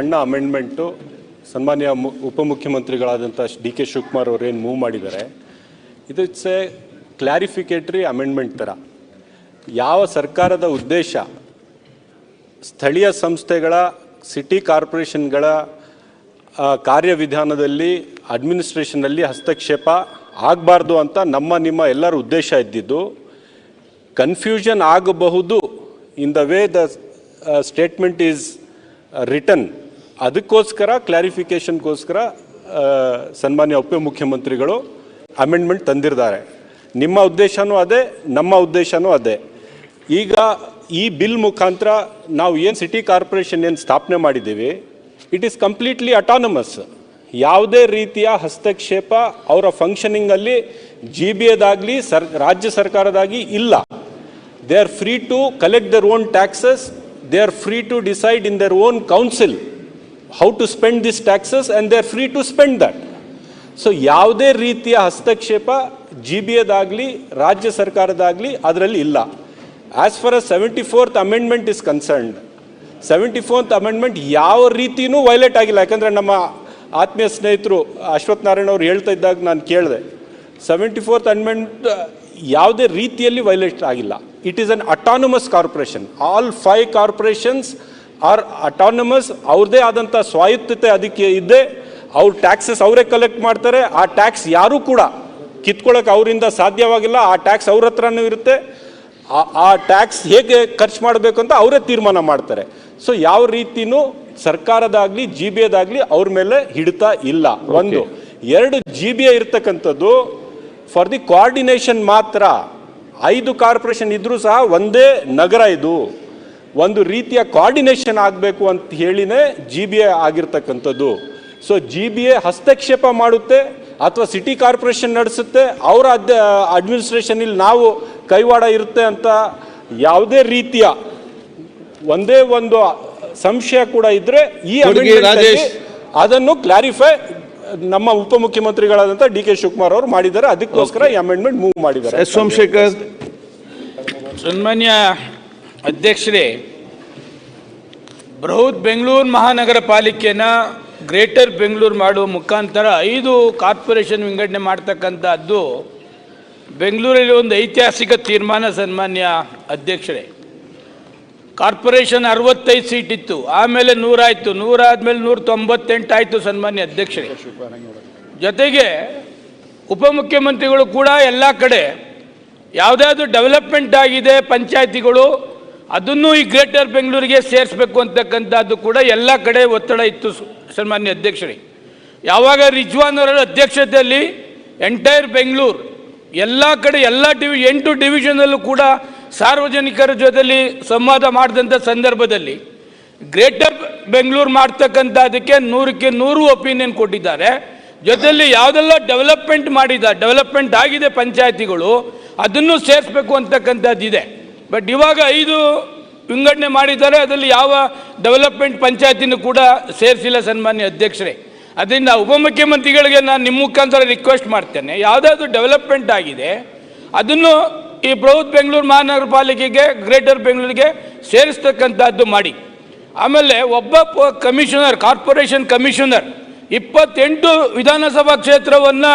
ಸಣ್ಣ ಅಮೆಂಡ್ಮೆಂಟು ಸನ್ಮಾನ್ಯ ಉಪಮುಖ್ಯಮಂತ್ರಿಗಳಾದಂಥ D K Shivakumar ಅವರು ಏನು ಮೂವ್ ಮಾಡಿದ್ದಾರೆ, ಇದು ಇಟ್ಸ್ ಎ ಕ್ಲಾರಿಫಿಕೇಟ್ರಿ ಅಮೆಂಡ್ಮೆಂಟ್ ಥರ. ಯಾವ ಸರ್ಕಾರದ ಉದ್ದೇಶ ಸ್ಥಳೀಯ ಸಂಸ್ಥೆಗಳ ಸಿಟಿ ಕಾರ್ಪೊರೇಷನ್ಗಳ ಕಾರ್ಯವಿಧಾನದಲ್ಲಿ ಅಡ್ಮಿನಿಸ್ಟ್ರೇಷನಲ್ಲಿ ಹಸ್ತಕ್ಷೇಪ ಆಗಬಾರ್ದು ಅಂತ ನಮ್ಮ, ನಿಮ್ಮ ಎಲ್ಲರ ಉದ್ದೇಶ ಇದ್ದಿದ್ದು ಕನ್ಫ್ಯೂಷನ್ ಆಗಬಹುದು in the way the statement is return ಅದಕ್ಕೋಸ್ಕರ ಕ್ಲಾರಿಫಿಕೇಷನ್ಗೋಸ್ಕರ ಸನ್ಮಾನ್ಯ ಉಪಮುಖ್ಯಮಂತ್ರಿಗಳು ಅಮೆಂಡ್ಮೆಂಟ್ ತಂದಿದ್ದಾರೆ ನಿಮ್ಮ ಉದ್ದೇಶನೂ ಅದೇ, ನಮ್ಮ ಉದ್ದೇಶನೂ ಅದೇ. ಈಗ ಈ ಬಿಲ್ ಮುಖಾಂತರ ನಾವು ಏನು ಸಿಟಿ ಕಾರ್ಪೊರೇಷನ್ ಏನು ಸ್ಥಾಪನೆ ಮಾಡಿದ್ದೀವಿ ಇಟ್ ಈಸ್ ಕಂಪ್ಲೀಟ್ಲಿ ಅಟಾನಮಸ್ ಯಾವುದೇ ರೀತಿಯ ಹಸ್ತಕ್ಷೇಪ ಅವರ ಫಂಕ್ಷನಿಂಗಲ್ಲಿ ಜಿ ಬಿ ಎದಾಗಲಿ ಸರ್, ರಾಜ್ಯ ಸರ್ಕಾರದಾಗಿ ಇಲ್ಲ. They are free to collect their own taxes they are free to decide in their own council how to spend this taxes and they are free to spend that so ಯಾವುದೇ ರೀತಿಯ ಹಸ್ತಕ್ಷೇಪ G B ಎದಾಗಲಿ ರಾಜ್ಯ ಸರ್ಕಾರದಾಗಲಿ ಅದರಲ್ಲಿ ಇಲ್ಲ. As far as seventy fourth amendment is concerned seventy fourth amendment ಯಾವ ರೀತಿಯೂ violate ಆಗಿಲ್ಲ. ಯಾಕಂದರೆ ನಮ್ಮ ಆತ್ಮೀಯ ಸ್ನೇಹಿತರು ಅಶ್ವಥ್ ನಾರಾಯಣ ಅವರು ಹೇಳ್ತಾ ಇದ್ದಾಗ ನಾನು ಕೇಳಿದೆ ಸೆವೆಂಟಿ ಫೋರ್ತ್ ಅಮೆಂಡ್ಮೆಂಟ್ ಯಾವುದೇ ರೀತಿಯಲ್ಲಿ ವೈಲೇಟ್ ಆಗಿಲ್ಲ. It is an autonomous corporation all five corporations are autonomous ಅವ್ರದ್ದೇ ಆದಂಥ ಸ್ವಾಯತ್ತತೆ ಅದಕ್ಕೆ ಇದ್ದೇ ಅವ್ರ ಟ್ಯಾಕ್ಸಸ್ ಅವರೇ ಕಲೆಕ್ಟ್ ಮಾಡ್ತಾರೆ. ಆ ಟ್ಯಾಕ್ಸ್ ಯಾರೂ ಕೂಡ ಕಿತ್ಕೊಳ್ಳೋಕೆ ಅವರಿಂದ ಸಾಧ್ಯವಾಗಿಲ್ಲ. ಆ ಟ್ಯಾಕ್ಸ್ ಅವ್ರ ಹತ್ರನೂ ಇರುತ್ತೆ. ಆ- ಆ ಟ್ಯಾಕ್ಸ್ ಹೇಗೆ ಖರ್ಚು ಮಾಡಬೇಕು ಅಂತ ಅವರೇ ತೀರ್ಮಾನ ಮಾಡ್ತಾರೆ. ಸೊ ಯಾವ ರೀತಿನೂ ಸರ್ಕಾರದಾಗಲಿ ಜಿ ಬಿ ಎದಾಗಲಿ ಅವ್ರ ಮೇಲೆ ಹಿಡಿತಾ ಇಲ್ಲ. ಒಂದು ಎರಡು ಜಿ ಬಿ ಎ ಇರ್ತಕ್ಕಂಥದ್ದು ಫಾರ್ ದಿ ಕೋಆರ್ಡಿನೇಷನ್ ಮಾತ್ರ ಐದು ಕಾರ್ಪೊರೇಷನ್ ಇದ್ರೂ ಸಹ ಒಂದೇ ನಗರ ಇದು. ಒಂದು ರೀತಿಯ ಕೋಆರ್ಡಿನೇಷನ್ ಆಗಬೇಕು ಅಂತ ಹೇಳಿನೇ ಜಿ ಬಿ ಎ ಆಗಿರ್ತಕ್ಕಂಥದ್ದು. ಸೊ ಜಿ ಬಿ ಎ ಹಸ್ತಕ್ಷೇಪ ಮಾಡುತ್ತೆ ಅಥವಾ ಸಿಟಿ ಕಾರ್ಪೊರೇಷನ್ ನಡೆಸುತ್ತೆ ಅವರ ಅದ್ ಅಡ್ಮಿನಿಸ್ಟ್ರೇಷನಲ್ಲಿ ನಾವು ಕೈವಾಡ ಇರುತ್ತೆ ಅಂತ ಯಾವುದೇ ರೀತಿಯ ಒಂದೇ ಒಂದು ಸಂಶಯ ಕೂಡ ಇದ್ದರೆ ಈ. ಅದನ್ನು ಕ್ಲಾರಿಫೈ ನಮ್ಮ ಉಪಮುಖ್ಯಮಂತ್ರಿಗಳಾದಂಥ ಡಿ ಕೆ ಶಿವಕುಮಾರ್ ಅವರು ಮಾಡಿದ್ದಾರೆ. ಅದಕ್ಕೋಸ್ಕರ ಈ ಅಮೆಂಡ್ಮೆಂಟ್ ಮೂವ್ ಮಾಡಿದ್ದಾರೆ. ಸೋಮಶೇಖರ್. ಸನ್ಮಾನ್ಯ ಅಧ್ಯಕ್ಷರೇ, ಬೃಹತ್ ಬೆಂಗಳೂರು ಮಹಾನಗರ ಪಾಲಿಕೆನ ಗ್ರೇಟರ್ ಬೆಂಗಳೂರು ಮಾಡುವ ಮುಖಾಂತರ ಐದು ಕಾರ್ಪೊರೇಷನ್ ವಿಂಗಡಣೆ ಮಾಡ್ತಕ್ಕಂಥದ್ದು ಬೆಂಗಳೂರಲ್ಲಿ ಒಂದು ಐತಿಹಾಸಿಕ ತೀರ್ಮಾನ ಸನ್ಮಾನ್ಯ ಅಧ್ಯಕ್ಷರೇ. ಕಾರ್ಪೊರೇಷನ್ ಅರವತ್ತೈದು ಸೀಟ್ ಇತ್ತು, ಆಮೇಲೆ ನೂರಾಯಿತು, ನೂರಾದ್ಮೇಲೆ ನೂರ ತೊಂಬತ್ತೆಂಟು ಆಯಿತು ಸನ್ಮಾನ್ಯ ಅಧ್ಯಕ್ಷರೇ. ಜೊತೆಗೆ ಉಪಮುಖ್ಯಮಂತ್ರಿಗಳು ಕೂಡ ಎಲ್ಲ ಕಡೆ ಯಾವುದಾದ್ರು ಡೆವಲಪ್ಮೆಂಟ್ ಆಗಿದೆ, ಪಂಚಾಯತಿಗಳು ಅದನ್ನು ಈ ಗ್ರೇಟರ್ ಬೆಂಗಳೂರಿಗೆ ಸೇರಿಸ್ಬೇಕು ಅಂತಕ್ಕಂಥದ್ದು ಕೂಡ ಎಲ್ಲ ಕಡೆ ಒತ್ತಡ ಇತ್ತು ಸನ್ಮಾನ್ಯ ಅಧ್ಯಕ್ಷರೇ. ಯಾವಾಗ ರಿಜ್ವಾನ್ ಅವರ ಅಧ್ಯಕ್ಷತೆಯಲ್ಲಿ ಎಂಟೈರ್ ಬೆಂಗಳೂರು, ಎಲ್ಲ ಕಡೆ ಎಲ್ಲ ಡಿವಿ, ಎಂಟು ಡಿವಿಷನಲ್ಲೂ ಕೂಡ ಸಾರ್ವಜನಿಕರ ಜೊತೆಲಿ ಸಂವಾದ ಮಾಡಿದಂಥ ಸಂದರ್ಭದಲ್ಲಿ ಗ್ರೇಟರ್ ಬೆಂಗಳೂರು ಮಾಡ್ತಕ್ಕಂಥದ್ದಕ್ಕೆ ನೂರಕ್ಕೆ ನೂರು ಒಪಿನಿಯನ್ ಕೊಟ್ಟಿದ್ದಾರೆ. ಜೊತೆಯಲ್ಲಿ ಯಾವುದೆಲ್ಲ ಡೆವಲಪ್ಮೆಂಟ್ ಮಾಡಿದ, ಡೆವಲಪ್ಮೆಂಟ್ ಆಗಿದೆ ಪಂಚಾಯತಿಗಳು, ಅದನ್ನು ಸೇರಿಸ್ಬೇಕು ಅಂತಕ್ಕಂಥದ್ದಿದೆ. ಬಟ್ ಇವಾಗ ಐದು ವಿಂಗಡಣೆ ಮಾಡಿದ್ದಾರೆ, ಅದರಲ್ಲಿ ಯಾವ ಡೆವಲಪ್ಮೆಂಟ್ ಪಂಚಾಯತಿನೂ ಕೂಡ ಸೇರಿಸಿಲ್ಲ ಸನ್ಮಾನ್ಯ ಅಧ್ಯಕ್ಷರೇ. ಅದರಿಂದ ಉಪಮುಖ್ಯಮಂತ್ರಿಗಳಿಗೆ ನಾನು ನಿಮ್ಮ ಮುಖಾಂತರ ರಿಕ್ವೆಸ್ಟ್ ಮಾಡ್ತೇನೆ, ಯಾವುದಾದ್ರೂ ಡೆವಲಪ್ಮೆಂಟ್ ಆಗಿದೆ, ಅದನ್ನು ಈ ಬೃಹತ್ ಬೆಂಗಳೂರು ಮಹಾನಗರ ಪಾಲಿಕೆಗೆ, ಗ್ರೇಟರ್ ಬೆಂಗಳೂರಿಗೆ ಸೇರಿಸ್ತಕ್ಕಂಥದ್ದು ಮಾಡಿ. ಆಮೇಲೆ ಒಬ್ಬ ಕಮಿಷನರ್, ಕಾರ್ಪೊರೇಷನ್ ಕಮಿಷನರ್ ಇಪ್ಪತ್ತೆಂಟು ವಿಧಾನಸಭಾ ಕ್ಷೇತ್ರವನ್ನು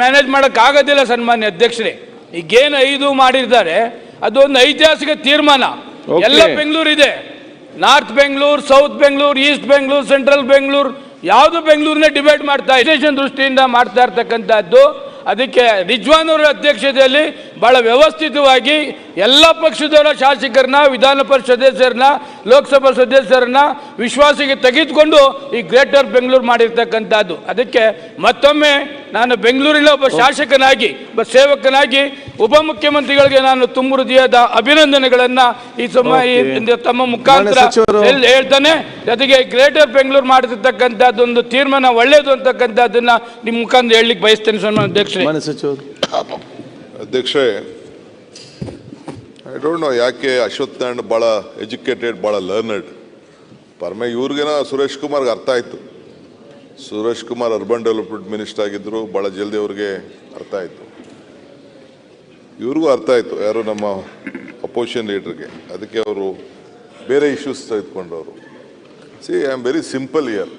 ಮ್ಯಾನೇಜ್ ಮಾಡೋಕ್ಕಾಗೋದಿಲ್ಲ ಸನ್ಮಾನ್ಯ ಅಧ್ಯಕ್ಷರೇ. ಈಗೇನು ಐದು ಮಾಡಿದ್ದಾರೆ ಅದೊಂದು ಐತಿಹಾಸಿಕ ತೀರ್ಮಾನ. ಎಲ್ಲ ಬೆಂಗಳೂರು ಇದೆ north Bengaluru south Bengaluru east Bengaluru central Bengaluru ಯಾವುದು ಬೆಂಗಳೂರಿನ ಡಿಬೇಟ್ ಮಾಡ್ತಾ ಎಜುಕೇಷನ್ ದೃಷ್ಟಿಯಿಂದ ಮಾಡ್ತಾ ಇರ್ತಕ್ಕಂಥದ್ದು. ಅದಕ್ಕೆ ರಿಜ್ವಾನ್ ಅವರ ಅಧ್ಯಕ್ಷತೆಯಲ್ಲಿ ಬಹಳ ವ್ಯವಸ್ಥಿತವಾಗಿ ಎಲ್ಲ ಪಕ್ಷದವರ ಶಾಸಕರನ್ನ ವಿಧಾನ ಪರಿಷತ್ ಸದಸ್ಯರನ್ನ ಲೋಕಸಭಾ ಸದಸ್ಯರನ್ನ ವಿಶ್ವಾಸಕ್ಕೆ ತೆಗೆದುಕೊಂಡು ಈ ಗ್ರೇಟರ್ ಬೆಂಗಳೂರು ಮಾಡಿರ್ತಕ್ಕಂಥದ್ದು. ಅದಕ್ಕೆ ಮತ್ತೊಮ್ಮೆ ನಾನು ಬೆಂಗಳೂರಿನ ಒಬ್ಬ ಶಾಸಕನಾಗಿ ಒಬ್ಬ ಸೇವಕನಾಗಿ ಉಪಮುಖ್ಯಮಂತ್ರಿಗಳಿಗೆ ನಾನು ತುಂಬ ಹೃದಯದ ಅಭಿನಂದನೆಗಳನ್ನ ಈ ಸಮಯ ತಮ್ಮ ಮುಖಾಂತರ ಹೇಳ್ತಾನೆ. ಜೊತೆಗೆ ಗ್ರೇಟರ್ ಬೆಂಗಳೂರು ಮಾಡಿರ್ತಕ್ಕಂಥದ್ದೊಂದು ತೀರ್ಮಾನ ಒಳ್ಳೆಯದು ಅಂತಕ್ಕಂಥದ್ದನ್ನ ನಿಮ್ಮ ಮುಖಾಂತರ ಹೇಳಲಿಕ್ಕೆ ಬಯಸ್ತೇನೆ ಸನ್ಮಾನ ಅಧ್ಯಕ್ಷರೇ. ಅಧ್ಯಕ್ಷ ಅಧ್ಯಕ್ಷರೇ ಐ ಡೋಂಟ್ ನೋ ಯಾಕೆ ಅಶ್ವಥ್ ನಾರಾಯಣ್ ಭಾಳ ಎಜುಕೇಟೆಡ್ ಭಾಳ ಲರ್ನರ್ಡ್ ಪರಮ ಇವ್ರಿಗೇನ ಸುರೇಶ್ ಕುಮಾರ್ಗೆ ಅರ್ಥ ಆಯಿತು. Suresh Kumar urban development minister ಆಗಿದ್ರು ಭಾಳ ಜಲ್ದಿ ಅವ್ರಿಗೆ ಅರ್ಥ ಆಯಿತು. ಇವ್ರಿಗೂ ಅರ್ಥ ಆಯಿತು. ಯಾರು ನಮ್ಮ ಅಪೋಸಿಷನ್ ಲೀಡ್ರಿಗೆ ಅದಕ್ಕೆ ಅವರು ಬೇರೆ issues ತೆಗೆದುಕೊಂಡವರು. See I am very simple year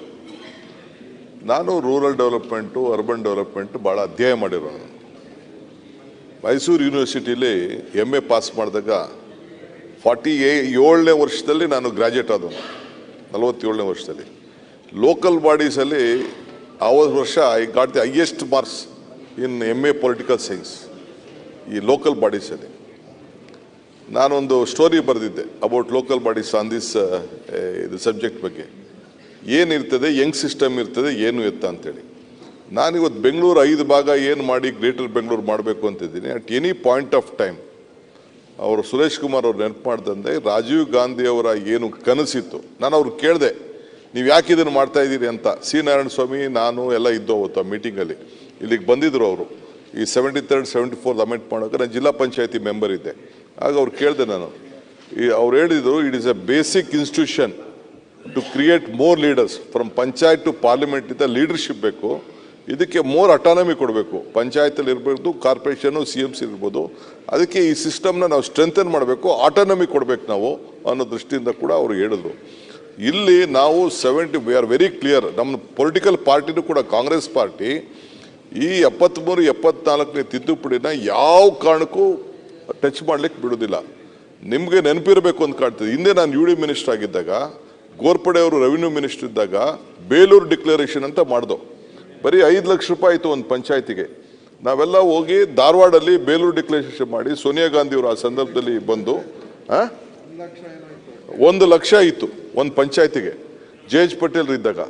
ನಾನು ರೂರಲ್ ಡೆವಲಪ್ಮೆಂಟು ಅರ್ಬನ್ ಡೆವಲಪ್ಮೆಂಟು ಭಾಳ ಅಧ್ಯಯನ ನಾನು ಮೈಸೂರು ಯೂನಿವರ್ಸಿಟಿಲಿ ಎಂ ಎ ಪಾಸ್ ಮಾಡಿದಾಗ ಫಾರ್ಟಿ ಏ ಏಳನೇ ವರ್ಷದಲ್ಲಿ ನಾನು ಗ್ರ್ಯಾಜುಯೇಟ್ ಆದವನು. ನಲವತ್ತೇಳನೇ ವರ್ಷದಲ್ಲಿ. ಲೋಕಲ್ ಬಾಡೀಸಲ್ಲಿ ಆವತ್ತು ವರ್ಷ I got the highest marks in M A political science ಈ ಲೋಕಲ್ ಬಾಡೀಸಲ್ಲಿ ನಾನೊಂದು story ಬರೆದಿದ್ದೆ about local bodies on this ಇದು ಸಬ್ಜೆಕ್ಟ್ ಬಗ್ಗೆ. ಏನಿರ್ತದೆ ಯಂಗ್ ಸಿಸ್ಟಮ್ ಇರ್ತದೆ, ಏನು ಎತ್ತ ಅಂತೇಳಿ. ನಾನಿವತ್ತು ಬೆಂಗಳೂರು ಐದು ಭಾಗ ಏನು ಮಾಡಿ ಗ್ರೇಟರ್ ಬೆಂಗಳೂರು ಮಾಡಬೇಕು ಅಂತಿದ್ದೀನಿ. At any point of time ಅವರು ಸುರೇಶ್ ಕುಮಾರ್ ಅವ್ರು ನೆನಪು ಮಾಡ್ದಂದೆ ರಾಜೀವ್ ಗಾಂಧಿ ಅವರ ಏನು ಕನಸಿತ್ತು, ನಾನು ಅವ್ರು ಕೇಳಿದೆ, ನೀವು ಯಾಕೆ ಇದನ್ನು ಮಾಡ್ತಾ ಇದ್ದೀರಿ? ಅಂತ. ಸಿ. ನಾರಾಯಣ ಸ್ವಾಮಿ ನಾನು ಎಲ್ಲ ಇದ್ದು ಅವತ್ತು ಆ ಮೀಟಿಂಗಲ್ಲಿ ಇಲ್ಲಿಗೆ ಬಂದಿದ್ದರು ಅವರು. ಈ seventy third seventy four amend ಮಾಡೋಕೆ ನಾನು ಜಿಲ್ಲಾ ಪಂಚಾಯತಿ ಮೆಂಬರ್ ಇದ್ದೆ. ಆಗ ಅವ್ರು ಕೇಳಿದೆ ನಾನು, ಈ ಅವ್ರು ಹೇಳಿದರು it is a basic institution to create more leaders from panchayat to parliament ಇಂದ ಲೀಡರ್ಶಿಪ್ ಬೇಕು. ಇದಕ್ಕೆ ಮೋರ್ ಅಟಾನಮಿ ಕೊಡಬೇಕು. ಪಂಚಾಯತಲ್ಲಿ ಇರಬಾರ್ದು ಕಾರ್ಪೊರೇಷನು ಸಿ ಎಂ ಸಿ ಇರ್ಬೋದು. ಅದಕ್ಕೆ ಈ ಸಿಸ್ಟಮ್ನ ನಾವು ಸ್ಟ್ರೆಂಥನ್ ಮಾಡಬೇಕು ಆಟಾನಮಿ ಕೊಡಬೇಕು ನಾವು, ಅನ್ನೋ ದೃಷ್ಟಿಯಿಂದ ಕೂಡ ಅವರು ಹೇಳಿದ್ರು. ಇಲ್ಲಿ ನಾವು seventy we are very clear ನಮ್ಮ ಪೊಲಿಟಿಕಲ್ ಪಾರ್ಟಿನೂ ಕೂಡ ಕಾಂಗ್ರೆಸ್ ಪಾರ್ಟಿ ಈ ಎಪ್ಪತ್ತ್ಮೂರು ಎಪ್ಪತ್ನಾಲ್ಕನೇ ತಿದ್ದುಪಡಿನ ಯಾವ ಕಾರಣಕ್ಕೂ ಟಚ್ ಮಾಡ್ಲಿಕ್ಕೆ ಬಿಡೋದಿಲ್ಲ ನಿಮಗೆ ನೆನಪಿರಬೇಕು ಅಂತ ಕಾಣ್ತದೆ. ಹಿಂದೆ ನಾನು ಯು ಡಿ ಮಿನಿಸ್ಟರ್ ಆಗಿದ್ದಾಗ, ಗೋರ್ಪಡೆ ಅವರು ರೆವಿನ್ಯೂ ಮಿನಿಸ್ಟರ್ ಇದ್ದಾಗ, ಬೇಲೂರು ಡಿಕ್ಲರೇಷನ್ ಅಂತ ಮಾಡ್ದೋ. ಬರೀ ಐದು ಲಕ್ಷ ರೂಪಾಯಿ ಆಯಿತು ಒಂದು ಪಂಚಾಯತಿಗೆ. ನಾವೆಲ್ಲ ಹೋಗಿ ಧಾರವಾಡಲ್ಲಿ ಬೇಲೂರು ಡಿಕ್ಲರೇಷನ್ ಮಾಡಿ ಸೋನಿಯಾ ಗಾಂಧಿ ಅವರು ಆ ಸಂದರ್ಭದಲ್ಲಿ ಬಂದು? ಒಂದು ಲಕ್ಷ ಇತ್ತು ಒಂದು ಪಂಚಾಯತಿಗೆ. ಜೆ ಎಚ್ ಪಟೇಲ್ರು ಇದ್ದಾಗ.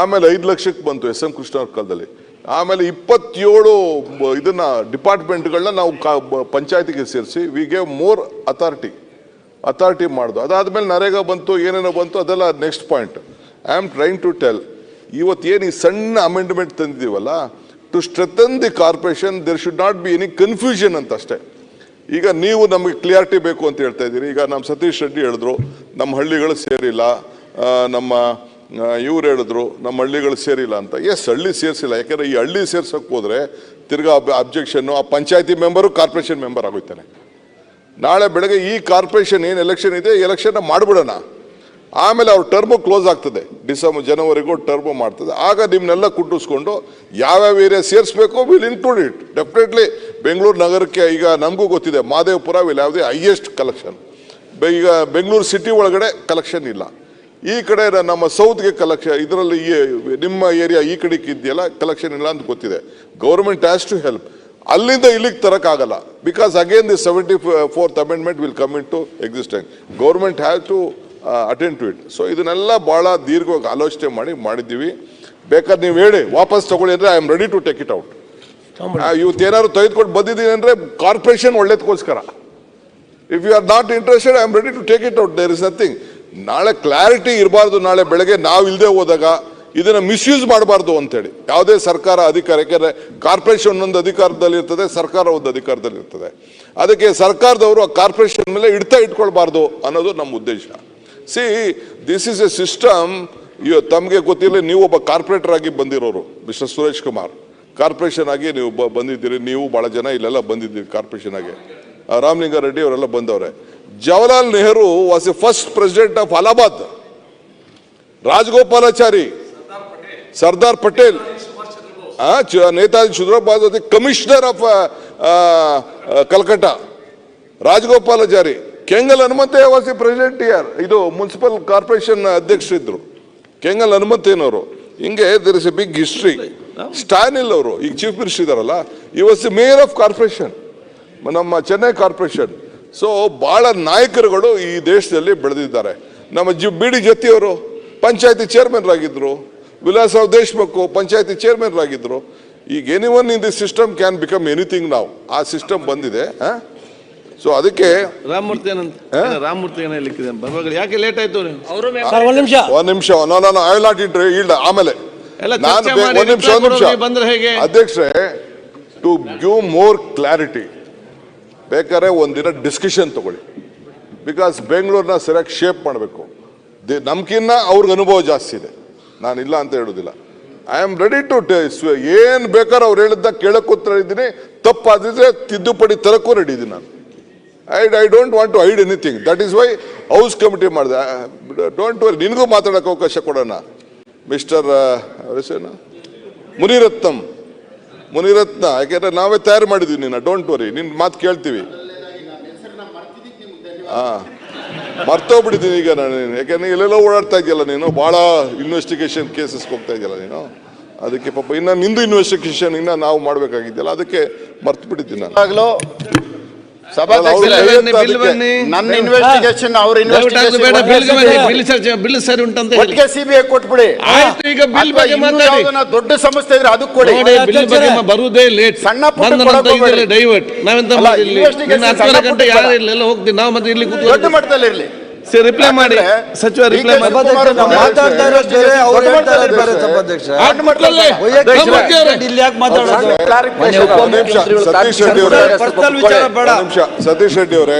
ಆಮೇಲೆ ಐದು ಲಕ್ಷಕ್ಕೆ ಬಂತು ಎಸ್ ಎಂ ಕೃಷ್ಣ ಅವ್ರ ಕಾಲದಲ್ಲಿ. ಆಮೇಲೆ ಇಪ್ಪತ್ತೇಳು ಇದನ್ನ ಡಿಪಾರ್ಟ್ಮೆಂಟ್ಗಳನ್ನ ನಾವು ಕಾ- ಪಂಚಾಯತಿಗೆ ಸೇರಿಸಿ we gave more authority authority ಮಾಡ್ದು. ಅದಾದ್ಮೇಲೆ ನರೇಗಾ ಬಂತು, ಏನೇನೋ ಬಂತು, ಅದೆಲ್ಲ next point I am trying to tell ಇವತ್ತು ಏನು ಈ ಸಣ್ಣ amendment ತಂದಿದ್ದೀವಲ್ಲ to strengthen the corporation there should not be any confusion ಅಂತ ಅಷ್ಟೇ. ಈಗ ನೀವು ನಮಗೆ ಕ್ಲಿಯಾರಿಟಿ ಬೇಕು ಅಂತ ಹೇಳ್ತಾ ಇದ್ದೀರಿ. ಈಗ ನಮ್ಮ ಸತೀಶ್ ರೆಡ್ಡಿ ಹೇಳಿದ್ರು ನಮ್ಮ ಹಳ್ಳಿಗಳು ಸೇರಿಲ್ಲ ನಮ್ಮ ಇವ್ರು ಹೇಳಿದ್ರು, ನಮ್ಮ ಹಳ್ಳಿಗಳು ಸೇರಿಲ್ಲ ಅಂತ. ಎಸ್ ಹಳ್ಳಿ ಸೇರಿಸಿಲ್ಲ. ಯಾಕೆಂದರೆ ಈ ಹಳ್ಳಿ ಸೇರ್ಸೋಕ್ಕೆ ಹೋದರೆ ತಿರ್ಗಾ ಅಬ್ಜೆಕ್ಷನ್ನು ಆ ಪಂಚಾಯತಿ ಮೆಂಬರು ಕಾರ್ಪೊರೇಷನ್ ಮೆಂಬರ್ ಆಗೋಯ್ತಾನೆ. ನಾಳೆ ಬೆಳಗ್ಗೆ ಈ ಕಾರ್ಪೊರೇಷನ್ ಏನು ಎಲೆಕ್ಷನ್ ಇದೆ ಎಲೆಕ್ಷನ್ನ ಮಾಡಿಬಿಡೋಣ. ಆಮೇಲೆ ಅವ್ರ ಟರ್ಮು ಕ್ಲೋಸ್ ಆಗ್ತದೆ. ಡಿಸೆಂಬರ್, ಜನವರಿಗೂ ಟರ್ಮು ಮಾಡ್ತದೆ. ಆಗ ನಿಮ್ಮನ್ನೆಲ್ಲ ಕುಟ್ಟಿಸ್ಕೊಂಡು ಯಾವ್ಯಾವ ಏರಿಯಾ ಸೇರಿಸ್ಬೇಕು, will include it. Definitely Bengaluru ನಗರಕ್ಕೆ ಈಗ ನಮಗೂ ಗೊತ್ತಿದೆ, ಮಾದೇವಪುರ ವಿಲ್ ಯಾವುದೇ ಹೈಯೆಸ್ಟ್ ಕಲೆಕ್ಷನ್. ಈಗ ಬೆಂಗಳೂರು ಸಿಟಿ ಒಳಗಡೆ ಕಲೆಕ್ಷನ್ ಇಲ್ಲ. ಈ ಕಡೆ ನಮ್ಮ ಸೌತ್ಗೆ ಕಲೆಕ್ಷನ್ ಇದರಲ್ಲಿ ನಿಮ್ಮ ಏರಿಯಾ ಈ ಕಡೆಗೆ ಇದೆಯಲ್ಲ ಕಲೆಕ್ಷನ್ ಇಲ್ಲ ಅಂತ ಗೊತ್ತಿದೆ. ಗೌರ್ಮೆಂಟ್ ಹ್ಯಾಸ್ ಟು ಹೆಲ್ಪ್ ಅಲ್ಲಿಂದ ಇಲ್ಲಿಗೆ ತರಕ್ಕಾಗಲ್ಲ. Because again the seventy fourth amendment will come in to existent government have to attend to it so ಇದನ್ನೆಲ್ಲ ಭಾಳ ದೀರ್ಘವಾಗಿ ಆಲೋಚನೆ ಮಾಡಿ ಮಾಡಿದ್ದೀವಿ. ಬೇಕಾದ್ರೆ ನೀವು ಹೇಳಿ ವಾಪಸ್ ತಗೊಳ್ಳಿ ಅಂದರೆ I am ready to take it out ಇವತ್ತು ಏನಾದ್ರು ತೆಗೆದುಕೊಂಡು ಬಂದಿದ್ದೀನಿ ಅಂದ್ರೆ corporation ಒಳ್ಳೇದಕ್ಕೋಸ್ಕರ if you are not interested I am ready to take it out there is nothing ನಾಳೆ ಕ್ಲಾರಿಟಿ ಇರಬಾರ್ದು, ನಾಳೆ ಬೆಳಗ್ಗೆ ನಾವು ಇಲ್ಲದೆ ಹೋದಾಗ ಇದನ್ನು ಮಿಸ್ಯೂಸ್ ಮಾಡಬಾರ್ದು ಅಂತೇಳಿ. ಯಾವುದೇ ಸರ್ಕಾರ ಅಧಿಕಾರ ಯಾಕೆಂದರೆ ಕಾರ್ಪೊರೇಷನ್ ಒಂದು ಅಧಿಕಾರದಲ್ಲಿ ಇರ್ತದೆ ಸರ್ಕಾರ ಒಂದು ಅಧಿಕಾರದಲ್ಲಿ ಇರ್ತದೆ ಅದಕ್ಕೆ ಸರ್ಕಾರದವರು ಆ ಕಾರ್ಪೊರೇಷನ್ ಮೇಲೆ ಇಡ್ತಾ ಇಟ್ಕೊಳ್ಬಾರ್ದು ಅನ್ನೋದು ನಮ್ಮ ಉದ್ದೇಶ. See this is a system ತಮಗೆ ಗೊತ್ತಿಲ್ಲ ನೀವು ಒಬ್ಬ ಕಾರ್ಪೊರೇಟರ್ ಆಗಿ ಬಂದಿರೋರು ಮಿಸ್ಟರ್ ಸುರೇಶ್ ಕುಮಾರ್ ಕಾರ್ಪೊರೇಷನ್ ಆಗಿ ನೀವು ಬಂದಿದ್ದೀರಿ, ನೀವು ಭಾಳ ಜನ ಇಲ್ಲೆಲ್ಲ ಬಂದಿದ್ದೀರಿ ಕಾರ್ಪೊರೇಷನ್ ಆಗಿ. ರಾಮಲಿಂಗಾರೆಡ್ಡಿ ಅವರೆಲ್ಲ ಬಂದವ್ರೆ. Jawaharlal Nehru was a first president of Allahabad Rajagopalachari Sardar Patel ಆ, ಚ- Netaji ಸುಂದರಬಾದ್ commissioner of Calcutta Rajagopalachari Kengal Hanumanthaiah was a president year ಇದು ಮುನ್ಸಿಪಲ್ ಕಾರ್ಪೊರೇಷನ್ ಅಧ್ಯಕ್ಷರಿದ್ರು ಕೆಂಗಲ್ ಹನುಮಂತಯ್ಯನವರು ಹಿಂಗೆ there is a big history Stalin ಅವರು ಈಗ ಚೀಫ್ ಮಿನಿಸ್ಟರ್ ಇದಾರಲ್ಲ ಈ was the mayor of corporation ನಮ್ಮ ಚೆನ್ನೈ ಕಾರ್ಪೊರೇಷನ್ ಸೊ ಭಾಳ ನಾಯಕರುಗಳು ಈ ದೇಶದಲ್ಲಿ ಬೆಳೆದಿದ್ದಾರೆ. ನಮ್ಮ ಜಿ ಬಿ ಡಿ ಜತಿಯವರು ಪಂಚಾಯತಿ ಚೇರ್ಮನ್ ಆಗಿದ್ರು ವಿಲಾಸರಾವ್ ದೇಶ್ಮುಖ್ ಪಂಚಾಯತಿ ಚೇರ್ಮನ್ ಆಗಿದ್ರು ಈಗ any one in the system can become anything ನಾವು ಆ ಸಿಸ್ಟಮ್ ಬಂದಿದೆ ಸೊ ಅದಕ್ಕೆ ರಾಮಮೂರ್ತಿ ಏನಂತ ರಾಮಮೂರ್ತಿ ಯಾಕೆ ಲೇಟ್ ಆಯ್ತು ನೀವು? ಸರ್ ಒಂದ್ ನಿಮಿಷ. ಒಂದು ನಿಮಿಷ. ನಾನು ಐ ನಾಟ್ ಇಟ್ ಇಲ್ಲ ಆಮೇಲೆ. ಎಲ್ಲ ನಾನು ಒಂದ್ ನಿಮಿಷ ಒಂದ್? ಅಧ್ಯಕ್ಷರೇ ಟು ಗಿವ್ ಮೋರ್ ಕ್ಲಾರಿಟಿ ಬೇಕಾದ್ರೆ ಒಂದಿನ ಡಿಸ್ಕಷನ್ ತಗೊಳ್ಳಿ. ಬಿಕಾಸ್ ಬೆಂಗಳೂರನ್ನ ಸರಿಯಾಗಿ ಶೇಪ್ ಮಾಡಬೇಕು. ದಿ ನಮ್ಕಿನ್ನ ಅವ್ರಿಗೆ ಅನುಭವ ಜಾಸ್ತಿ ಇದೆ. ನಾನು ಇಲ್ಲ ಅಂತ ಹೇಳೋದಿಲ್ಲ. ಐ ಆಮ್ ರೆಡಿ ಟು ಏನು ಬೇಕಾದ್ರೆ ಅವ್ರು ಹೇಳಿದ್ದ ಕೇಳೋಕ್ಕೂ ಇದ್ದೀನಿ. ತಪ್ಪಾದಿದ್ರೆ ತಿದ್ದುಪಡಿ ತರಕ್ಕೂ ರೆಡಿ ಇದ್ದೀನಿ ನಾನು. I I don't want to hide anything that is why house committee ಮಾಡಿದೆ. ಡೋಂಟ್ ವರಿ ನಿನಗೂ ಮಾತಾಡೋಕೆ ಅವಕಾಶ ಕೊಡೋಣ. ಮಿಸ್ಟರ್ ಹೆಸರೇನು? ಮುನಿರತ್ನಂ. ಮುನಿರತ್ನ ಯಾಕೆಂದ್ರೆ ನಾವೇ ತಯಾರು ಮಾಡಿದ್ವಿ ನಿನ್ನ ಡೋಂಟ್ ವರಿ ನಿನ್ನ ಮಾತು ಕೇಳ್ತೀವಿ ಹಾ ಮರ್ತೋಗ್ಬಿಟ್ಟಿದ್ದೀನಿ ಈಗ ನಾನು ನೀನು. ಯಾಕೆಂದ್ರೆ ಎಲ್ಲೆಲ್ಲೋ ಓಡಾಡ್ತಾ ಇದೆಯಲ್ಲ ನೀನು ಭಾಳ ಇನ್ವೆಸ್ಟಿಗೇಷನ್ ಕೇಸಸ್ಗೆ ಹೋಗ್ತಾ ಇದೆಯಲ್ಲ ನೀನು ಅದಕ್ಕೆ ಪಾಪ ಇನ್ನ ನಿಂದು ಇನ್ವೆಸ್ಟಿಗೇಷನ್ ಇನ್ನ ನಾವು ಮಾಡ್ಬೇಕಾಗಿದ್ದಲ್ಲ ಅದಕ್ಕೆ ಮರ್ತು ಬಿಟ್ಟಿದ್ದೀನಿ ನಾನು ನನ್ನ ಇನ್ವೆಸ್ಟಿಗೇಷನ್ ಅವ್ರ ಅದು ಇನ್ವೆಸ್ಟಿಗೇಷನ್ ಬಿಲ್ ಸರಿ ಬಿಲ್ ಸರಿ ಉಂಟಂತ ಹೇಳಿ. ಒಟ್ಟಿಗೆ ಸಿಬಿಐ ಕೊಟ್ಬಿಡಿ. ಆಯ್ತು ಈಗ ಬಿಲ್ ಬಗ್ಗೆ ಮಾತಾಡಿ. ದೊಡ್ಡ ಸಮಸ್ಯೆ ಇದ್ರೆ ಅದಕ್ಕೆ ಕೊಡಿ. ಬಿಲ್ ಬಗ್ಗೆ ಬರುವುದೇ ಲೇಟ್ ಸಣ್ಣ ಪುಟ್ಟ. ಡೈವರ್ಟ್ ನಾವೆಂತ ಗಂಟೆ ಯಾರು ಬೇಡ. ಇಲ್ಲ ಎಲ್ಲ ಹೋಗ್ತೀವಿ ನಾವು ಮತ್ತೆ ಇಲ್ಲಿ ದೊಡ್ಡ ಕೂತ್ಕೊಂಡು ಮಟ್ಟದಲ್ಲಿ ಇರ್ಲಿ ಸರಿ ರಿಪ್ಲೈ ಮಾಡಿ. ಸಚಿವ ರಿಪ್ಲೈ ಮಾಡಿ. ಮಾತಾಡ್ತಾ ಇರೋದು ಬೇರೆ, ಅವ್ರು ದೊಡ್ಡ ಹೇಳ್ತಾ ಮಟ್ಟದಲ್ಲಿ ಇರೋದು ಬೇರೆ, ಸಭಾಧ್ಯಕ್ಷ. ದೊಡ್ಡ ಮಟ್ಟದಲ್ಲಿ ಕೂತ್ಕೊಳ್ಳಿ. ಇಲ್ಲಿ ಯಾಕೆ ಮಾತಾಡೋದು? Clarification. ಒಂದ್ ನಿಮಿಷ. ಸತೀಶ್ ರೆಡ್ಡಿ ಅವರೇ ಪರ್ಸನಲ್ ಬೇಡ. ಒಂದ್ ನಿಮಿಷ. ಸತೀಶ್ ರೆಡ್ಡಿ ಅವರೇ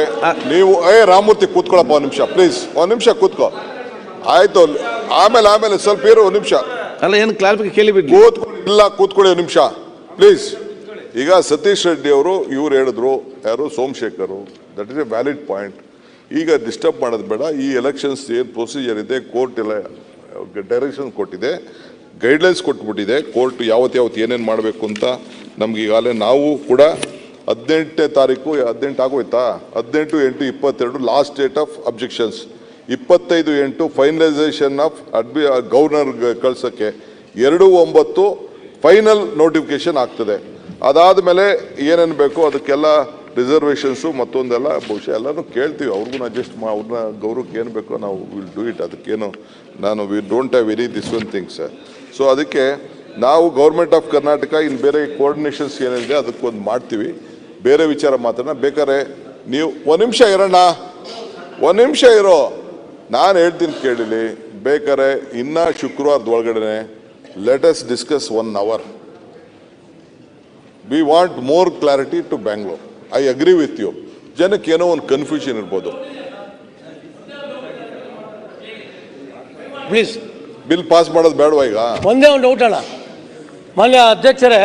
ನೀವು ಏ ರಾಮೂರ್ತಿ ಕೂತ್ಕೊಳ್ಳಪ್ಪ ಒಂದ್ ನಿಮಿಷ ಪ್ಲೀಸ್ ಒಂದ್ ನಿಮಿಷ ಕೂತ್ಕೋ. ಆಯ್ತು ಆಮೇಲೆ ಆಮೇಲೆ ಸ್ವಲ್ಪ ಇರು ಒಂದ್ ನಿಮಿಷ. ಅಲ್ಲ ಏನು ಕ್ಲಾರಿಫಿಕೇಶನ್ ಬಿಡಿ ಕೂತ್ಕೊಳ್ಳಿ ಇಲ್ಲ ಕೂತ್ಕೊಳ್ಳಿ ಒಂದು ನಿಮಿಷ. ಪ್ಲೀಸ್ ಈಗ ಸತೀಶ್ ರೆಡ್ಡಿ ಅವರು ಇವ್ರು ಹೇಳಿದ್ರು ಯಾರು Somashekar that is a valid point ಈಗ ಡಿಸ್ಟರ್ಬ್ ಮಾಡೋದು ಬೇಡ. ಈ ಎಲೆಕ್ಷನ್ಸ್ ಏನು ಪ್ರೊಸೀಜರ್ ಇದೆ ಕೋರ್ಟ್ ಎಲ್ಲ ಡೈರೆಕ್ಷನ್ ಕೊಟ್ಟಿದೆ. ಗೈಡ್ಲೈನ್ಸ್ ಕೊಟ್ಬಿಟ್ಟಿದೆ. ಕೋರ್ಟ್ ಯಾವತ್ತು ಯಾವತ್ತು ಏನೇನು ಮಾಡಬೇಕು ಅಂತ ನಮ್ಗೆ ಈಗಾಗಲೇ ನಾವು ಕೂಡ ಹದಿನೆಂಟನೇ ತಾರೀಕು, ಹದಿನೆಂಟು ಆಗೋಯ್ತಾ? ಹದಿನೆಂಟು ಎಂಟು ಇಪ್ಪತ್ತೆರಡು ಲಾಸ್ಟ್ ಡೇಟ್ ಆಫ್ ಅಬ್ಜೆಕ್ಷನ್ಸ್ ಇಪ್ಪತ್ತೈದು ಎಂಟು ಫೈನಲೈಸೇಷನ್ ಆಫ್ ಅಡ್ಮಿ ಗವರ್ನರ್ ಕಳ್ಸೋಕ್ಕೆ. ಎರಡು ಒಂಬತ್ತು ಫೈನಲ್ ನೋಟಿಫಿಕೇಷನ್ ಆಗ್ತದೆ. ಅದಾದ ಮೇಲೆ ಏನೇನು ಬೇಕೋ ಅದಕ್ಕೆಲ್ಲ ರಿಸರ್ವೇಷನ್ಸು ಮತ್ತೊಂದೆಲ್ಲ ಬಹುಶಃ ಎಲ್ಲನೂ ಕೇಳ್ತೀವಿ. ಅವ್ರಿಗೂ ಅಡ್ಜಸ್ಟ್ ಮಾ ಅವ್ರನ್ನ ಗೌರವಕ್ಕೆ ಏನು ಬೇಕೋ ನಾವು ವಿಲ್ ಡೂ ಇಟ್ ಅದಕ್ಕೇನು ನಾನು we don't have very this one things so ಅದಕ್ಕೆ ನಾವು ಗೌರ್ಮೆಂಟ್ ಆಫ್ ಕರ್ನಾಟಕ ಇನ್ನು ಬೇರೆ ಕೋಆರ್ಡಿನೇಷನ್ಸ್ ಏನಿದೆ ಅದಕ್ಕೊಂದು ಮಾಡ್ತೀವಿ. ಬೇರೆ ವಿಚಾರ ಮಾತಾಡೋಣ ಬೇಕಾದ್ರೆ ನೀವು ಒಂದು ನಿಮಿಷ ಇರೋಣ ಒಂದು ನಿಮಿಷ ಇರೋ. ನಾನು ಹೇಳ್ತೀನಿ ಕೇಳಿಲಿ ಬೇಕಾರೆ ಇನ್ನೂ ಶುಕ್ರವಾರದ ಒಳಗಡೆ let us discuss one hour we want more clarity to Bangalore I agree with you ಜನಕ್ಕೆ ಏನೋ ಒಂದು ಕನ್ಫ್ಯೂಷನ್ ಇರ್ಬೋದು. ಪ್ಲೀಸ್ ಬಿಲ್ ಪಾಸ್ ಮಾಡೋದು ಬೇಡವಾ ಈಗ? ಒಂದೇ ಒಂದು ಡೌಟ್ ಅಣ್ಣ. ಮಾನ್ಯ ಅಧ್ಯಕ್ಷರೇ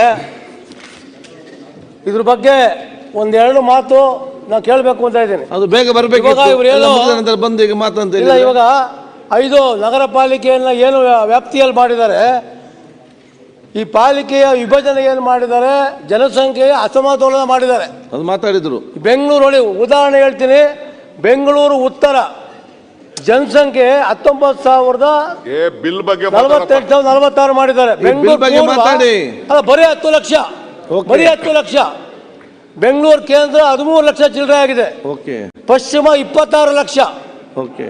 ಇದ್ರ ಬಗ್ಗೆ ಒಂದೆರಡು ಮಾತು ನಾನು ಕೇಳಬೇಕು ಅಂತ ಇದ್ದೀನಿ. ಅದು ಬೇಗ ಬರಬೇಕು ಇವಾಗ ಇವ್ರು ಏನೋ- ನಂತರ ಬಂದು ಈಗ ಮಾತಂತ ಇಲ್ಲ ಇವಾಗ ಐದು ನಗರ ಪಾಲಿಕೆಯನ್ನ ಏನು ವ್ಯಾಪ್ತಿಯಲ್ಲಿ ಮಾಡಿದ್ದಾರೆ ಈ ಪಾಲಿಕೆಯ ವಿಭಜನೆ ಏನು ಮಾಡಿದ್ದಾರೆ? ಜನಸಂಖ್ಯೆಯ ಅಸಮತೋಲನ ಮಾಡಿದ್ದಾರೆ. ಅದು ಮಾತಾಡಿದ್ರು. ಬೆಂಗಳೂರು ನೋಡಿ ಉದಾಹರಣೆ ಹೇಳ್ತೀನಿ. ಬೆಂಗಳೂರು ಉತ್ತರ. ಜನಸಂಖ್ಯೆ ಹತ್ತೊಂಬತ್ತು ಸಾವಿರದ ಏ ಬಿಲ್ ಬಗ್ಗೆ ನಲವತ್ತೆಂಟು ಸಾವಿರದ ನಲವತ್ತಾರು ಮಾಡಿದ್ದಾರೆ. ಬೆಂಗಳೂರು ಬಗ್ಗೆ ಪೂರ್ವ- ಮಾತಾಡಿ. ಅಲ್ಲ ಬರೀ ಹತ್ತು ಲಕ್ಷ. Okay. ಬರೀ ಹತ್ತು ಲಕ್ಷ. ಬೆಂಗಳೂರು ಕೇಂದ್ರ ಹದಿಮೂರು ಲಕ್ಷ ಚಿಲ್ಲರೆ ಆಗಿದೆ. ಓಕೆ. ಪಶ್ಚಿಮ ಇಪ್ಪತ್ತಾರು ಲಕ್ಷ. ಓಕೆ.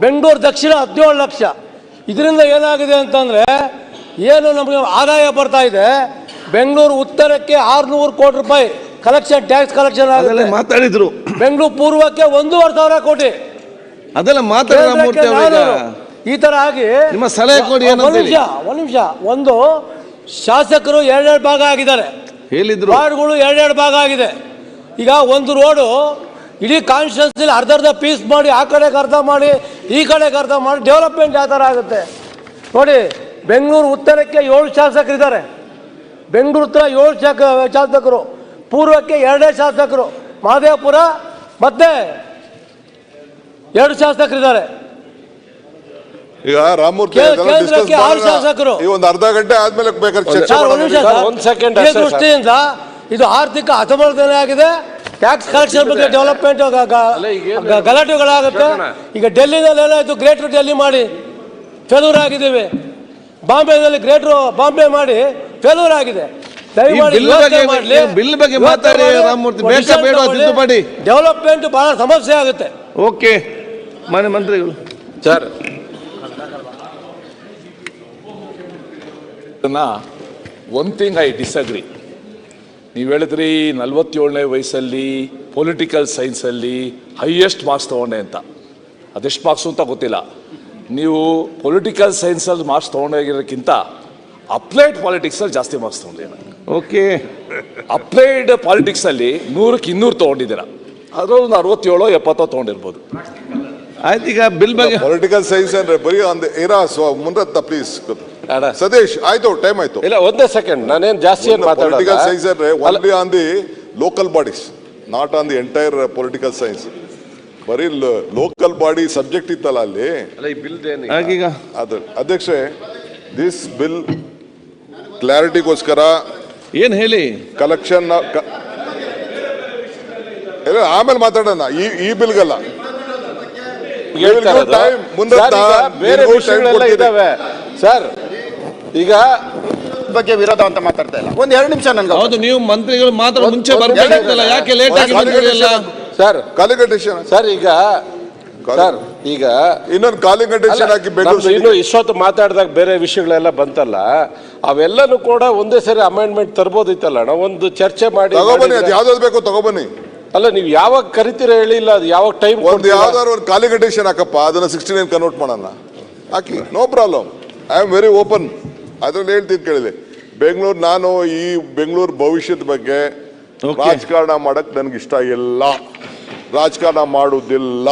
ಬೆಂಗಳೂರು ದಕ್ಷಿಣ ಹದಿನೇಳು ಲಕ್ಷ. ಇದರಿಂದ ಏನಾಗಿದೆ ಅಂತಂದ್ರೆ ಏನು ನಮಗೆ ಆದಾಯ ಬರ್ತಾ ಇದೆ? ಬೆಂಗಳೂರು ಉತ್ತರಕ್ಕೆ ಆರ್ನೂರು ಕೋಟಿ ರೂಪಾಯಿ ಕಲೆಕ್ಷನ್ ಟ್ಯಾಕ್ಸ್ ಕಲೆಕ್ಷನ್ ಆಗಲ್ಲ ಮಾತಾಡಿದ್ರು. ಬೆಂಗಳೂರು ಪೂರ್ವಕ್ಕೆ ಒಂದೂವರೆ ಸಾವಿರ ಕೋಟಿ. ಅದೆಲ್ಲ ಮಾತಾಡಿದ್ರು ಈ ತರ ಆಗಿ ನಿಮ್ಮ ಸಲಹೆ ಕೊಡಿ ಒಂದು. ನಿಮಿಷ ಒಂದು ನಿಮಿಷ. ಒಂದು ಶಾಸಕರು ಎರಡೆರಡು ಭಾಗ ಆಗಿದ್ದಾರೆ. ಹೇಳಿದ್ರು. ವಾರ್ಡ್ಗಳು ಎರಡೆರಡು ಭಾಗ ಆಗಿದೆ. ಈಗ ಒಂದು ರೋಡು ಇಡೀ ಕಾನ್ಸ್ಟಿಟ್ಯೂನ್ಸಿಲಿ ಅರ್ಧ ಅರ್ಧ ಪೀಸ್ ಮಾಡಿ ಆ ಕಡೆಗೆ ಅರ್ಧ ಮಾಡಿ ಈ ಕಡೆಗೆ ಅರ್ಧ ಮಾಡಿ ಡೆವಲಪ್ಮೆಂಟ್ ಯಾವ ಥರ ಆಗುತ್ತೆ? ನೋಡಿ ಬೆಂಗಳೂರು ಉತ್ತರಕ್ಕೆ ಏಳು ಶಾಸಕರಿದ್ದಾರೆ ಬೆಂಗಳೂರು ಉತ್ತರ ಏಳು ಶಾಕ ಶಾಸಕರು. ಪೂರ್ವಕ್ಕೆ ಎರಡೇ ಶಾಸಕರು. ಮಹದೇವಪುರ ಮತ್ತೆ ಎರಡು ಶಾಸಕರಿದ್ದಾರೆ ಈಗ ರಾಮಮೂರ್ತಿ ಕೇಂದ್ರಕ್ಕೆ ಆರು ಶಾಸಕರು. ಈ ಒಂದು ಅರ್ಧ ಗಂಟೆ ಆದ್ಮೇಲೆ ಬೇಕಾದ್ರೆ ಚರ್ಚೆ ಸರ್, ಒಂದು ಮಾಡೋಣ. ನಿಮಿಷ ಸರ್, ಸರ್. ಒಂದು second ಈ ಅಷ್ಟೇ ಸರ್. ದೃಷ್ಟಿಯಿಂದ ಇದು ಆರ್ಥಿಕ ಅಸಮರ್ಥನೆ ಆಗಿದೆ. ಟ್ಯಾಕ್ಸ್ ಕಲೆಕ್ಷನ್ ಬಗ್ಗೆ ಡೆವಲಪ್ಮೆಂಟ್ ಗಲಾಟೆಗಳಾಗುತ್ತೆ. ಈಗ ಡೆಲ್ಲಿನಲ್ಲಿ ಏನಾಯ್ತು ಗ್ರೇಟರ್ ಡೆಲ್ಲಿ ಮಾಡಿ. ಫೇಲ್ಯೂರ್ ಆಗಿದ್ದೀವಿ. ಬಾಂಬೆನಲ್ಲಿ ಗ್ರೇಟರ್ ಬಾಂಬೆ ಮಾಡಿ ಫೇಲ್ಯೂರ್ ಆಗಿದೆ. ಬಿಲ್ ಬಗ್ಗೆ- ಬಿಲ್ ಬಗ್ಗೆ ಯೋಚ್ನೆ ಮಾತಾಡಿ, ಮಾಡಿ, ರಾಮಮೂರ್ತಿ. ಬೇಕಾ decision ತಿದ್ದುಪಡಿ? ಡೆವಲಪ್ಮೆಂಟ್ ಬಹಳ ಸಮಸ್ಯೆ ಆಗುತ್ತೆ. ಓಕೆ. ಮಾನ್ಯ ಮಂತ್ರಿಗಳು. Sir. One thing I disagree ನೀವು ಹೇಳಿದ್ರಿ ನಲ್ವತ್ತೇಳನೇ ವಯಸ್ಸಲ್ಲಿ ಪೊಲಿಟಿಕಲ್ ಸೈನ್ಸಲ್ಲಿ ಹೈಯೆಸ್ಟ್ ಮಾರ್ಕ್ಸ್ ತೊಗೊಂಡೆ ಅಂತ. ಅದೆಷ್ಟು ಮಾರ್ಕ್ಸು ಅಂತ ಗೊತ್ತಿಲ್ಲ. ನೀವು ಪೊಲಿಟಿಕಲ್ ಸೈನ್ಸಲ್ಲಿ ಮಾರ್ಕ್ಸ್ ತೊಗೊಂಡೋಗಿರೋಕ್ಕಿಂತ ಅಪ್ಲೈಡ್ ಪಾಲಿಟಿಕ್ಸಲ್ಲಿ ಜಾಸ್ತಿ ಮಾರ್ಕ್ಸ್ ತೊಗೊಂಡಿದ್ದೀರ. ಓಕೆ ಅಪ್ಲೈಡ್ ಪಾಲಿಟಿಕ್ಸಲ್ಲಿ ನೂರಕ್ಕೆ ಇನ್ನೂರು ತೊಗೊಂಡಿದ್ದೀರಾ. ಅದರಲ್ಲಿ ಒಂದು ಅರವತ್ತೇಳೋ ಎಪ್ಪತ್ತೋ ತೊಗೊಂಡಿರ್ಬೋದು. ಆಯ್ತು ಈಗ ಬಿಲ್ ಬಗ್ಗೆ ಪೊಲಿಟಿಕಲ್ ಸೈನ್ಸ್ ಅಂದ್ರೆ ಬರೀ ಒಂದು ಇರಾ ಸ್ವ ಮುಂದತ್ತ ಪ್ಲೀಸ್ ಸದೇಶ್ ಆಯ್ತು ಟೈಮ್ ಆಯ್ತು. ಇಲ್ಲ ಒಂದೇ ಸೆಕೆಂಡ್ ನಾನೇನು ಜಾಸ್ತಿ ಏನು ಪೊಲಿಟಿಕಲ್ ಸೈನ್ಸ್ ಅಂದ್ರೆ only on the local bodies not on the entire political science ಬರೀ ಲೋಕಲ್ ಬಾಡಿ ಸಬ್ಜೆಕ್ಟ್ ಇತ್ತಲ್ಲ ಅಲ್ಲಿ? ಆಗೀಗ ಅದು ಅಧ್ಯಕ್ಷೆ ದಿಸ್ ಬಿಲ್ ಕ್ಲಾರಿಟಿಗೋಸ್ಕರ ಏನ್ ಹೇಳಿ? ಕಲೆಕ್ಷನ್ ಇಲ್ಲ ಆಮೇಲೆ ಮಾತಾಡೋಣ. ಈ ಈ ಬಿಲ್ಗಲ್ಲ. ಬೇರೆ ವಿಷಯಗಳೆಲ್ಲ ಇದಾವೆ. ಸರ್ ಈಗ ಬಗ್ಗೆ ವಿರೋಧ ಅಂತ ಮಾತಾಡ್ತಾ ಇಲ್ಲ. ಒಂದ್ ಎರಡು ನಿಮಿಷ ನನ್ಗೆ. ಹೌದು ನೀವು ಮಂತ್ರಿಗಳು ಮಾತ್ರ ಮುಂಚೆ ಬರ್ಬೇಕಾಗಿತ್ತಲ್ಲ ಯಾಕೆ ಲೇಟ್ ಆಗಿ ಬಂದಿರಲಿಲ್ಲ ಸರ್ ಕಾಲಿಗಟೇಷನ್ ಸರ್ ಈಗ ಸರ್ ಈಗ ಇನ್ನೊಂದು ಕಾಲಿಗಟೇಷನ್ ಹಾಕಿ ನಮ್ದು ಬೆಂಗಳೂರು ಇನ್ನು ಇಷ್ಟೊತ್ತು ಮಾತಾಡಿದಾಗ ಬೇರೆ ವಿಷಯಗಳೆಲ್ಲ ಬಂತಲ್ಲ ಅವೆಲ್ಲನೂ ಕೂಡ ಒಂದೇ ಸರಿ ಅಮೆಂಡ್ಮೆಂಟ್ ತರ್ಬೋದಿತ್ತಲ್ಲ ಅಣ್ಣ? ಒಂದು ಚರ್ಚೆ ಮಾಡಿ ತಗೋಬನ್ನಿ ಅದು ಮಾಡಿದ್ರೆ- ಬೇಕು ತಗೊಬನ್ನಿ ಅಲ್ಲ ನೀವು ಯಾವಾಗ ಕರಿತೀರ ಹೇಳಿಲ್ಲ ಅದು ಯಾವಾಗ ಟೈಮ್ ಒಂದು ಯಾವ್ದಾದ್ರು ಒಂದು ಕಾಲಿಗಟೇಷನ್ ಹಾಕಪ್ಪ ಅದನ್ನ ಸಿಕ್ಸ್ಟಿ ನೈನ್ ಕನ್ವರ್ಟ್ ಮಾಡೋಣ. ಹಾಕಿ no problem I am very open ಅದ್ರಲ್ಲಿ ಹೇಳ್ತೀನಿ ಕೇಳಿದೆ. ಬೆಂಗಳೂರು ನಾನು ಈ ಬೆಂಗಳೂರು ಭವಿಷ್ಯದ ಬಗ್ಗೆ. ರಾಜಕಾರಣ ಮಾಡಕ್ ನನ್ಗೆ ಇಷ್ಟ ಇಲ್ಲ. ರಾಜಕಾರಣ ಮಾಡುವುದಿಲ್ಲ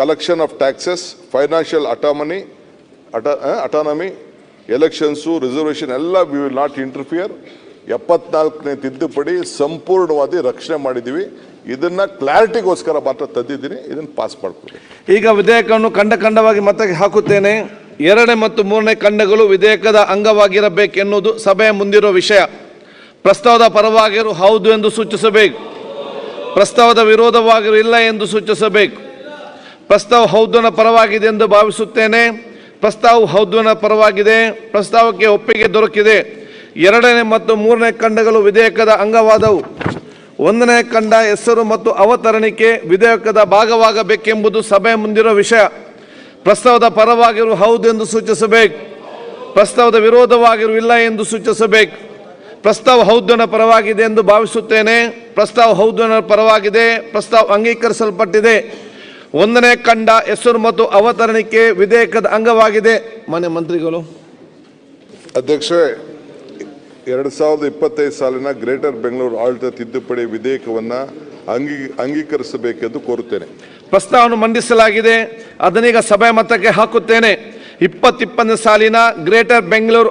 collection of taxes financial autonomy autonomy elections reservation ಎಲ್ಲ ವಿ ವಿಲ್ ನಾಟ್ ಇಂಟರ್ಫಿಯರ್ ಎಪ್ಪತ್ನಾಲ್ಕನೇ ತಿದ್ದುಪಡಿ ಸಂಪೂರ್ಣವಾಗಿ ರಕ್ಷಣೆ ಮಾಡಿದ್ದೀವಿ ಇದನ್ನ ಕ್ಲಾರಿಟಿಗೋಸ್ಕರ ಮಾತ್ರ ತಂದಿದ್ದೀನಿ. ಇದನ್ನು ಪಾಸ್ ಮಾಡ್ಕೊಳ್ಳಿ ಈಗ ವಿಧೇಯಕವನ್ನು ಕಂಡ ಕಂಡವಾಗಿ ಮತಕ್ಕೆ ಹಾಕುತ್ತೇನೆ. ಎರಡನೇ ಮತ್ತು ಮೂರನೇ ಖಂಡಗಳು ವಿಧೇಯಕದ ಅಂಗವಾಗಿರಬೇಕೆನ್ನುವುದು ಸಭೆಯ ಮುಂದಿರುವ ವಿಷಯ. ಪ್ರಸ್ತಾವದ ಪರವಾಗಿರು ಹೌದು ಎಂದು ಸೂಚಿಸಬೇಕು. ಪ್ರಸ್ತಾವದ ವಿರೋಧವಾಗಿರು ಇಲ್ಲ ಎಂದು ಸೂಚಿಸಬೇಕು. ಪ್ರಸ್ತಾವ ಹೌದನ ಪರವಾಗಿದೆ ಎಂದು ಭಾವಿಸುತ್ತೇನೆ. ಪ್ರಸ್ತಾವ ಹೌದನ ಪರವಾಗಿದೆ. ಪ್ರಸ್ತಾವಕ್ಕೆ ಒಪ್ಪಿಗೆ ದೊರಕಿದೆ. ಎರಡನೇ ಮತ್ತು ಮೂರನೇ ಖಂಡಗಳು ವಿಧೇಯಕದ ಅಂಗವಾದವು. ಒಂದನೇ ಖಂಡ ಹೆಸರು ಮತ್ತು ಅವತರಣಿಕೆ ವಿಧೇಯಕದ ಭಾಗವಾಗಬೇಕೆಂಬುದು ಸಭೆ ಮುಂದಿರುವ ವಿಷಯ. ಪ್ರಸ್ತಾವದ ಪರವಾಗಿರು ಹೌದು ಎಂದು ಸೂಚಿಸಬೇಕು. ಪ್ರಸ್ತಾವದ ವಿರೋಧವಾಗಿರು ಇಲ್ಲ ಎಂದು ಸೂಚಿಸಬೇಕು. ಪ್ರಸ್ತಾವ ಹೌದನ ಪರವಾಗಿದೆ ಎಂದು ಭಾವಿಸುತ್ತೇನೆ. ಪ್ರಸ್ತಾವ ಹೌದನ ಪರವಾಗಿದೆ. ಪ್ರಸ್ತಾವ ಅಂಗೀಕರಿಸಲ್ಪಟ್ಟಿದೆ. ಒಂದನೇ ಖಂಡ ಹೆಸರು ಮತ್ತು ಅವತರಣಿಕೆ ವಿಧೇಯಕದ ಅಂಗವಾಗಿದೆ. ಮಾನ್ಯ ಮಂತ್ರಿಗಳು. ಅಧ್ಯಕ್ಷ ಎರಡು ಸಾವಿರದ ಇಪ್ಪತ್ತೈದು ಸಾಲಿನ ಗ್ರೇಟರ್ ಬೆಂಗಳೂರು ಆಡಳಿತ ತಿದ್ದುಪಡಿ ವಿಧೇಯಕವನ್ನು ಅಂಗೀ, ಅಂಗೀಕರಿಸಬೇಕೆಂದು ಕೋರುತ್ತೇನೆ. ಪ್ರಸ್ತಾವವನ್ನು ಮಂಡಿಸಲಾಗಿದೆ. ಅದನ್ನೀಗ ಸಭೆ ಮತಕ್ಕೆ ಹಾಕುತ್ತೇನೆ. ಇಪ್ಪತ್ತಿಪ್ಪತ್ತನೇ ಸಾಲಿನ ಗ್ರೇಟರ್ ಬೆಂಗಳೂರು